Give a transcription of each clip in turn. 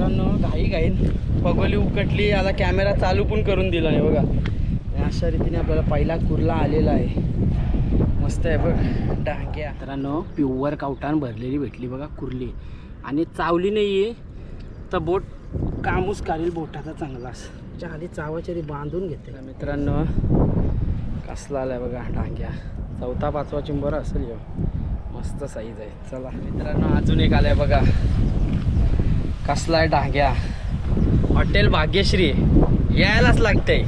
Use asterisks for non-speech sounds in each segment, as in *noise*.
मित्रांनो घाई घाईन. पगोली उकटली आता कॅमेरा चालू पण करून दिला नाही बघा. अशा रीतीने आपल्याला पहिला कुर्ला आलेला आहे. मस्त आहे बघ डांग्या. मित्रांनो प्युअर कावटान भरलेली भेटली बघा कुर्ली. आणि चावली नाही आहे तर बोट कामूस काढील बोटाचा चांगलाच. त्याच्याखाली चावाचरी बांधून घेते. मित्रांनो कसला आलाय बघा डांग्या. चौथा पाचवा चिंबर असेल यो. मस्त साईज आहे. चला मित्रांनो अजून एक आलाय बघा. कसला आहे डांग्या हॉटेल भाग्यश्री. यायलाच लागतंय.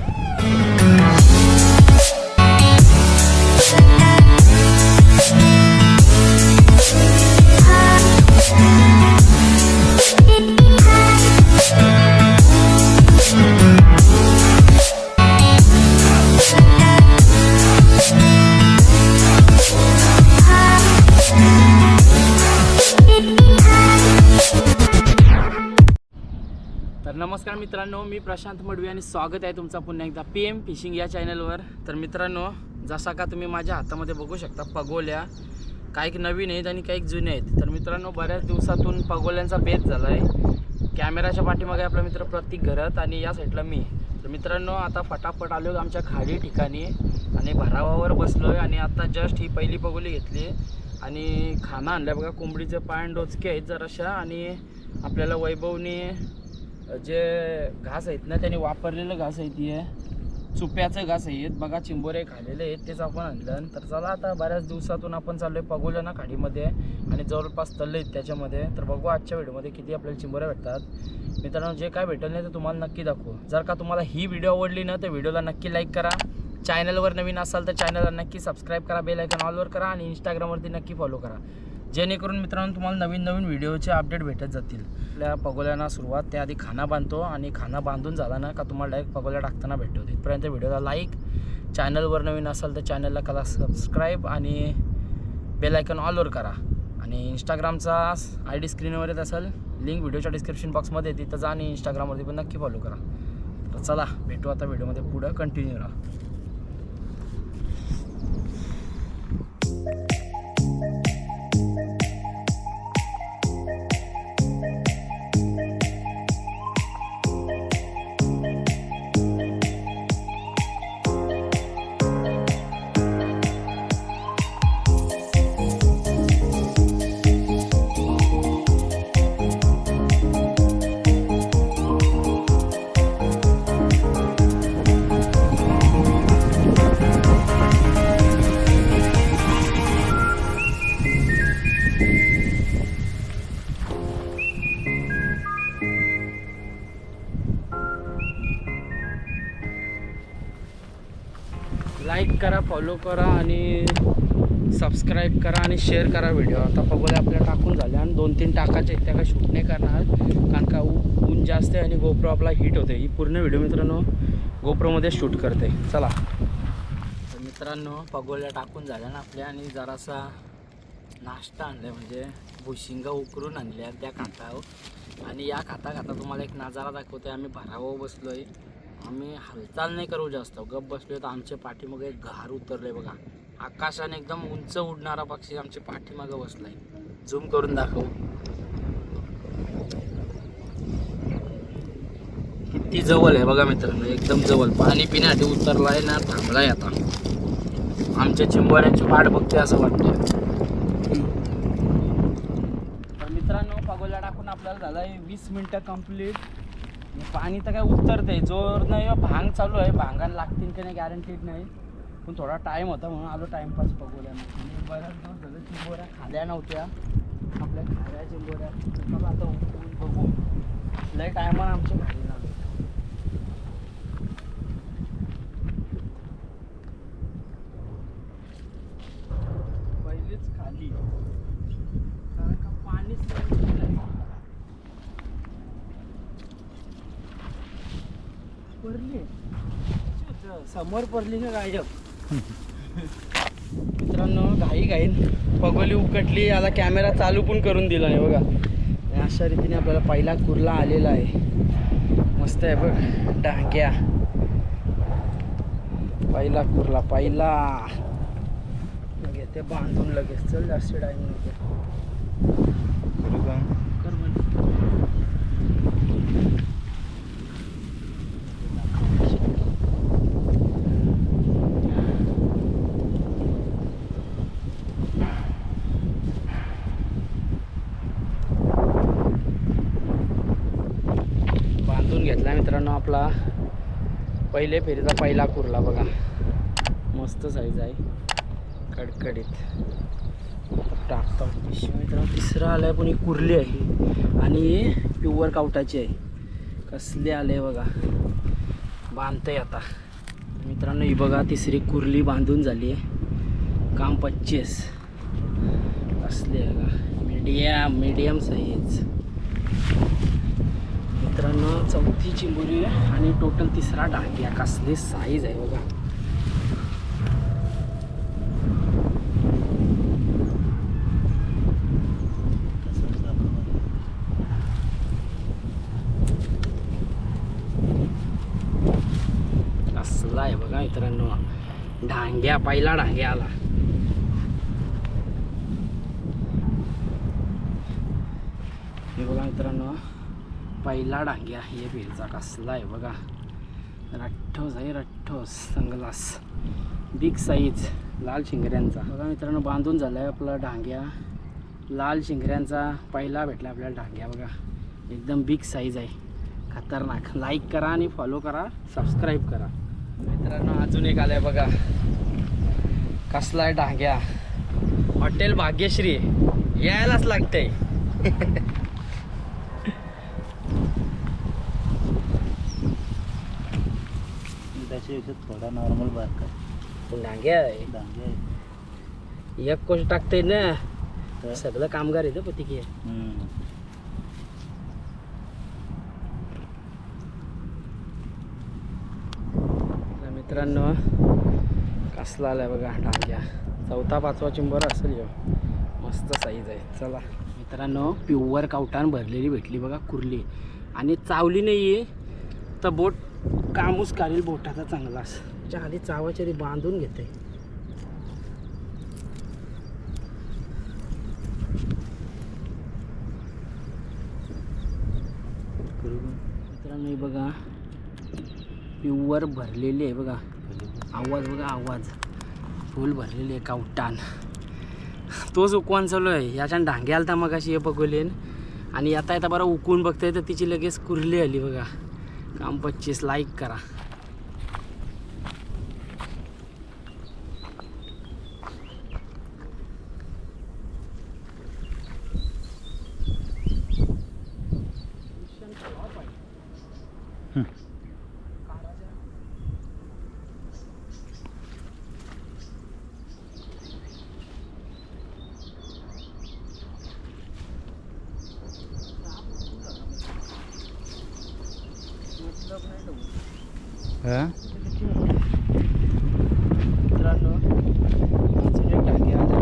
मित्रांनो मी प्रशांत मडवी आणि स्वागत आहे तुमचा पुन्हा एकदा. पी एम फिशिंग या चॅनलवर तर मित्रांनो जसा का तुम्ही माझ्या हातामध्ये बघू शकता पगोल्या काही नवीन आहेत आणि काही जुने आहेत. तर मित्रांनो बऱ्याच दिवसातून पगोल्यांचा बेत झाला आहे कॅमेराच्या पाठीमागे आपला मित्र प्रतीक घरात आणि या साईडला मी. तर मित्रांनो आता फटाफट आलो आमच्या खाडी ठिकाणी आणि भरावावर बसलो आहे आणि आता जस्ट ही पहिली पगोली घेतली. आणि खाना आणल्या बघा कोंबडीचे पाय डोचके आहेत जराशा आणि आपल्याला वैभवने जे घास आहेत ना त्याने वापरलेलं घास आहे ती आहे. चुप्याचं घास आहेत बघा चिंबोरे खालेले आहेत तेच आपण आणलं. तर चला आता बऱ्याच दिवसातून आपण चाललोय पगोल्या ना खाडीमध्ये. आणि जवळपास तल्ले आहेत त्याच्यामध्ये. तर बघू आजच्या व्हिडिओमध्ये किती आपल्याला चिंबोऱ्या भेटतात. मित्रांनो जे काय भेटलं नाही ते तुम्हाला नक्की दाखवू. जर का तुम्हाला ही व्हिडिओ आवडली ना तर व्हिडिओला नक्की लाईक करा. चॅनलवर नवीन असाल तर चॅनलला नक्की सबस्क्राईब करा. बेल आयकॉन ऑलवर करा आणि इंस्टाग्रामवरती नक्की फॉलो करा. जेणेकरून मित्रांनो तुम्हाला नवीन नवीन व्हिडिओचे अपडेट भेटत जातील. आपल्या पगोल्यांना सुरुवात त्याआधी खाना बांधतो आणि खाना बांधून झाला ना का तुम्हाला डायरेक्ट पगोल्या टाकताना भेटतो. तिथपर्यंत व्हिडिओला लाईक चॅनलवर नवीन असाल तर चॅनलला करा सबस्क्राईब आणि बेलायकन ऑलवर करा. आणि इंस्टाग्रामचा आय डी स्क्रीनवर येत असेल लिंक व्हिडिओच्या डिस्क्रिप्शन बॉक्समध्ये तिथं जा आणि इंस्टाग्रामवरती पण नक्की फॉलो करा. तर चला भेटू आता व्हिडिओमध्ये पुढं कंटिन्यू राहा. फॉलो करा आणि सबस्क्राईब करा आणि शेअर करा व्हिडिओ आता बघूया आपल्या टाकून झाले आणि दोन तीन टाकाचे त्या काय शूट नाही करणार. कारण का ऊ- ऊन जास्त आहे आणि गोप्रो आपला हिट होते ही पूर्ण व्हिडिओ मित्रांनो गोप्रोमध्ये शूट करते. चला. तर मित्रांनो पगोल्या टाकून झाल्या ना आपल्या. आणि जरासा नाश्ता आणलाय. म्हणजे भुशिंगा उकरून आणल्या त्या खाता आणि या खाता खाता तुम्हाला एक नजारा दाखवते आम्ही भरावं बसलोय. आम्ही हालचाल नाही करू जास्त. गप बसलो तर आमच्या पाठीमागे एक घार उतरले बघा. आकाशाने एकदम उंच उडणारा पक्षी आमच्या पाठीमागे बसलाय. झूम करून दाखवू. किती जवळ आहे बघा मित्रांनो एकदम जवळ. पाणी पिण्यासाठी उतरलाय ना थांबलाय आता. आमच्या चिंबोऱ्यांची वाट बघते असं वाटतं तर मित्रांनो पगोला टाकून आपल्याला झालाय वीस मिनटं कंप्लीट पाणी तर काय उतरते जोर नाही हो, भांग चालू आहे. भांगाला लागतील की नाही गॅरंटीड नाही. पण थोडा टाईम होता म्हणून आलो टाईमपास बघूया आणि बऱ्याच दिवस झालं चिंबोऱ्या खाल्या नव्हत्या. आपल्या खाल्या चिंबोऱ्या. आता उकळून बघू. लय टायमानं आमच्या घरी झालं पहिलीच खाली कारण का पाणीच नाही. अच्छा, समोर पडली का गायब? *laughs* मित्रांनो घाई घाईन. पगोली उकटली आता कॅमेरा चालू पण करून दिला नाही बघा. अशा रीतीने आपल्याला पहिला कुर्ला आलेला आहे. मस्त आहे बघ डांग्या. पहिला कुर्ला पहिला. घेते बांधून लगेच. चल जास्त टाईम नको करू का कर बंद. घेतला मित्रांनो आपला पहिले फेरीचा पहिला कुर्ला बघा. मस्त साईज आहे. कडकडीत. टाकतो. पिशवी मित्रांनो तिसरा आलाय पण ही कुर्ली आहे. आणि प्युअर कावटाची आहे. कसली आले बघा. बांधतंय आता. मित्रांनो ही बघा तिसरी कुर्ली बांधून झाली आहे. काम पच्चीस. कसली आहे बघा. मीडियम मीडियम साईज मित्रांनो चौथी चिंबोरी आहे आणि टोटल तिसरा डांग्या कसली साईज आहे बघा. कसला आहे बघा मित्रांनो. डांग्या पहिला डांग्या आला हे बघा मित्रांनो पहिला डांग्या हे बेलचा कसला आहे बघा. रठ्ठोस आहे रठ्ठोस संगलास. बिग साईज लाल शिंगऱ्यांचा. बघा मित्रांनो बांधून झाला आहे आपला डांग्या. लाल शिंगऱ्यांचा पहिला भेटला आपल्याला डांग्या बघा. एकदम बिग साईज आहे. खतरनाक. लाईक करा आणि फॉलो करा. सबस्क्राईब करा. मित्रांनो अजून एक आलाय बघा. कसला आहे डांग्या? हॉटेल भाग्यश्री. यायलाच लागतंय. *laughs* त्याच्यापेक्षा थोडा नॉर्मल बारका डांग्या आहे. डांगे आहे. एक कोश टाकतंय ना तर- सगळं कामगार येतं पतिकी हम्म. मित्रांनो कसला आलाय बघा डांग्या चौथा पाचवा चिंबर असेल यो. मस्त साईज आहे. चला. मित्रांनो प्युअर कावटान भरलेली भेटली बघा कुर्ली. आणि चावली नाही आहे तर बोट कामूस काढेल बोटाचा चांगलाच त्याच्या आधी चावाच्या बांधून घेते. मित्रांनो बघा. प्युअर भरलेली आहे बघा. आवाज बघा आवाज. फुल भरलेली आहे कावटान. तोच उकवान चालू आहे. याच्यानं डांगे आलता मग अशी हे बघवलेन आणि आता येता बरं उकून बघताय तर तिची लगेच कुर्ली आली बघा. काम पच्चीस लाईक करा. हा? मित्रांनो टाकी आल्या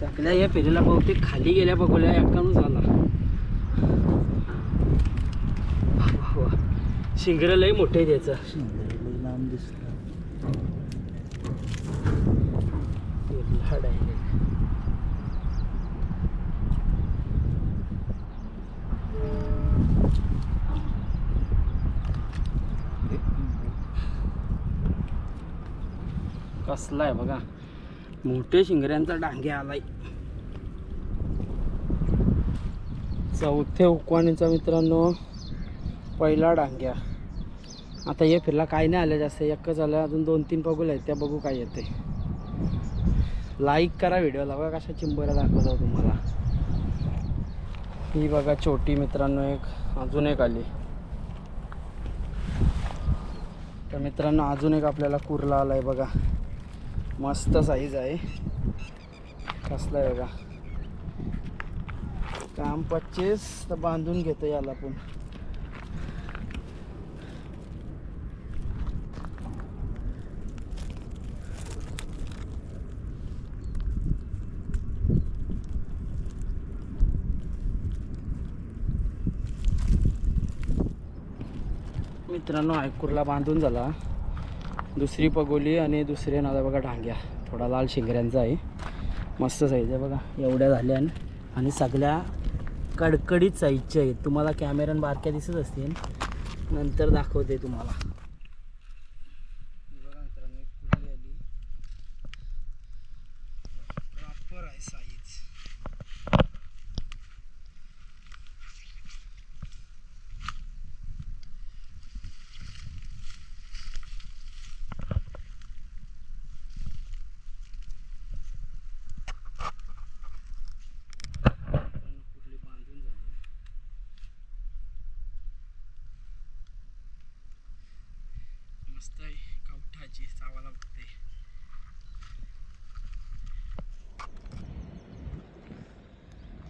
सगळ्या या फेरीला बहुतेक खाली गेल्या बघूल्या एकानूच झाला. शिंगर लय मोठे आहे त्याचं लांब दिसला लाड कसला आहे बघा. मोठे शिंगऱ्यांचा डांगे आलाय. चौथे उकवाणीचा मित्रांनो पहिला डांग्या. आता हे फिरला काय नाही आलं जास्त एकच आलं अजून दोन तीन पगुल आहेत त्या बघू काय येते लाईक करा व्हिडिओला बघा कशा चिंबऱ्या दाखवतो तुम्हाला. ही बघा छोटी मित्रांनो एक अजून एक आली. तर मित्रांनो अजून एक आपल्याला कुर्ला आलाय बघा. मस्त साईज आहे. कसला आहे बघा. काम पच्चीस तर बांधून घेतो याला पण. मित्रांनो आयकूरला बांधून झाला. दुसरी पगोली आणि दुसरे नादा बघा डांग्या थोडा लाल शिंगऱ्यांचा आहे. मस्त साईज आहे बघा. एवढ्या झाल्या आणि सगळ्या कडकडीत साईजच्या आहेत. तुम्हाला कॅमेऱ्यान बारक्या दिसत असतील नंतर दाखवते तुम्हाला हे बघा मित्रांनो, एक कुर्ली आली. Proper आहे size. बघायची चावायला बघते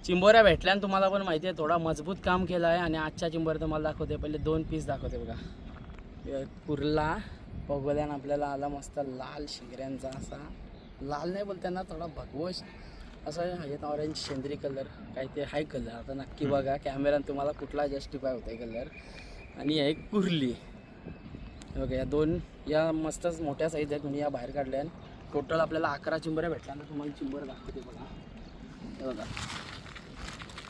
चिंबोऱ्या भेटल्या आणि तुम्हाला पण माहिती आहे थोडा मजबूत काम केलं आहे आणि आजच्या चिंबोऱ्या तुम्हाला दाखवते. पहिले दोन पीस दाखवते बघा. कुर्ला पगोल्यानं आपल्याला आला मस्त लाल शिंगऱ्यांचा असा. लाल नाही बोलताना थोडा भगवश असं ह्याच्यात ऑरेंज शेंद्री कलर काय ते हाय कलर आता नक्की बघा कॅमेऱ्यात तुम्हाला कुठला जस्टिफाय होतोय कलर आणि हे एक कुर्ली. बघा या दोन या मस्तच मोठ्या साईज आहेत म्हणजे या बाहेर काढल्या टोटल आपल्याला अकरा चिंबऱ्या भेटल्या ना तुम्हाला चिंबर दाखवते बघा. हे बघा.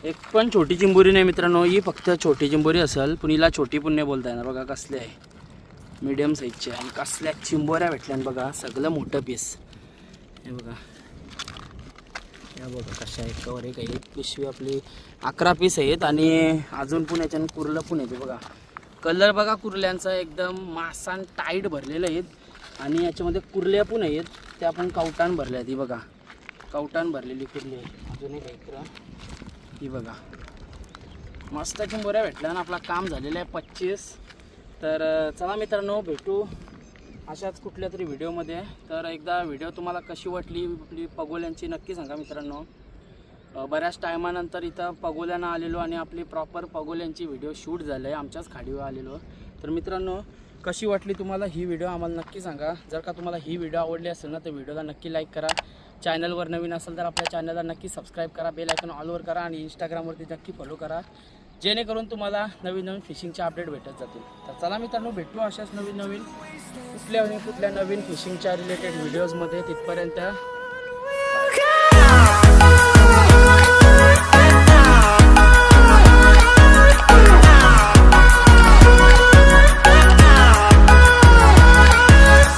एक पण छोटी चिंबोरी नाही मित्रांनो ही फक्त छोटी चिंबोरी असेल. पण हिला छोटी पण नाही बोलता येणार बघा कसले आहे. मिडियम साईजचे आणि कसल्या चिंबोऱ्या भेटल्या बघा सगळं मोठं पीस हे बघा. या बघा कशा आहेत कवर एक आहे. पिशवी आपली अकरा पीस आहेत आणि अजून पण याच्यानं कुर्लं पण येते बघा. कलर बघा कुर्ल्यांचा एकदम मासान टाईट भरलेलं आहेत. आणि याच्यामध्ये कुर्ल्या पण आहेत. त्या पण कवटान भरल्या आहेत ही बघा. कवटान भरलेली कुर्ली आहे अजूनही एक ही बघा. मस्त चिंबोऱ्या भेटल्या ना आपला काम झालेलं आहे पच्चीस. तर चला मित्रांनो भेटू अशाच कुठल्या तरी व्हिडिओमध्ये तर एकदा व्हिडिओ तुम्हाला कशी वाटली आपली पगोल्यांची नक्की सांगा मित्रांनो. बऱ्याच टायमानंतर इथं पगोल्यानं आलेलो आणि आपली प्रॉपर पगोल्यांची व्हिडिओ शूट झालं आहे आमच्याच खाडीवर आलेलो. तर मित्रांनो कशी वाटली तुम्हाला ही व्हिडिओ? आम्हाला नक्की सांगा. जर का तुम्हाला ही व्हिडिओ आवडली असेल ना तर व्हिडिओला नक्की लाईक करा. चॅनलवर नवीन असेल तर आपल्या चॅनलला नक्की सबस्क्राईब करा. बेल आयकॉन ऑलवर करा आणि इंस्टाग्रामवरती नक्की फॉलो करा. जेणेकरून तुम्हाला नवीन नवीन फिशिंगचे अपडेट भेटत जातील. तर चला मित्रांनो भेटू अशाच नवीन नवीन कुठल्या कुठल्या नवीन फिशिंगच्या रिलेटेड व्हिडिओजमध्ये तिथपर्यंत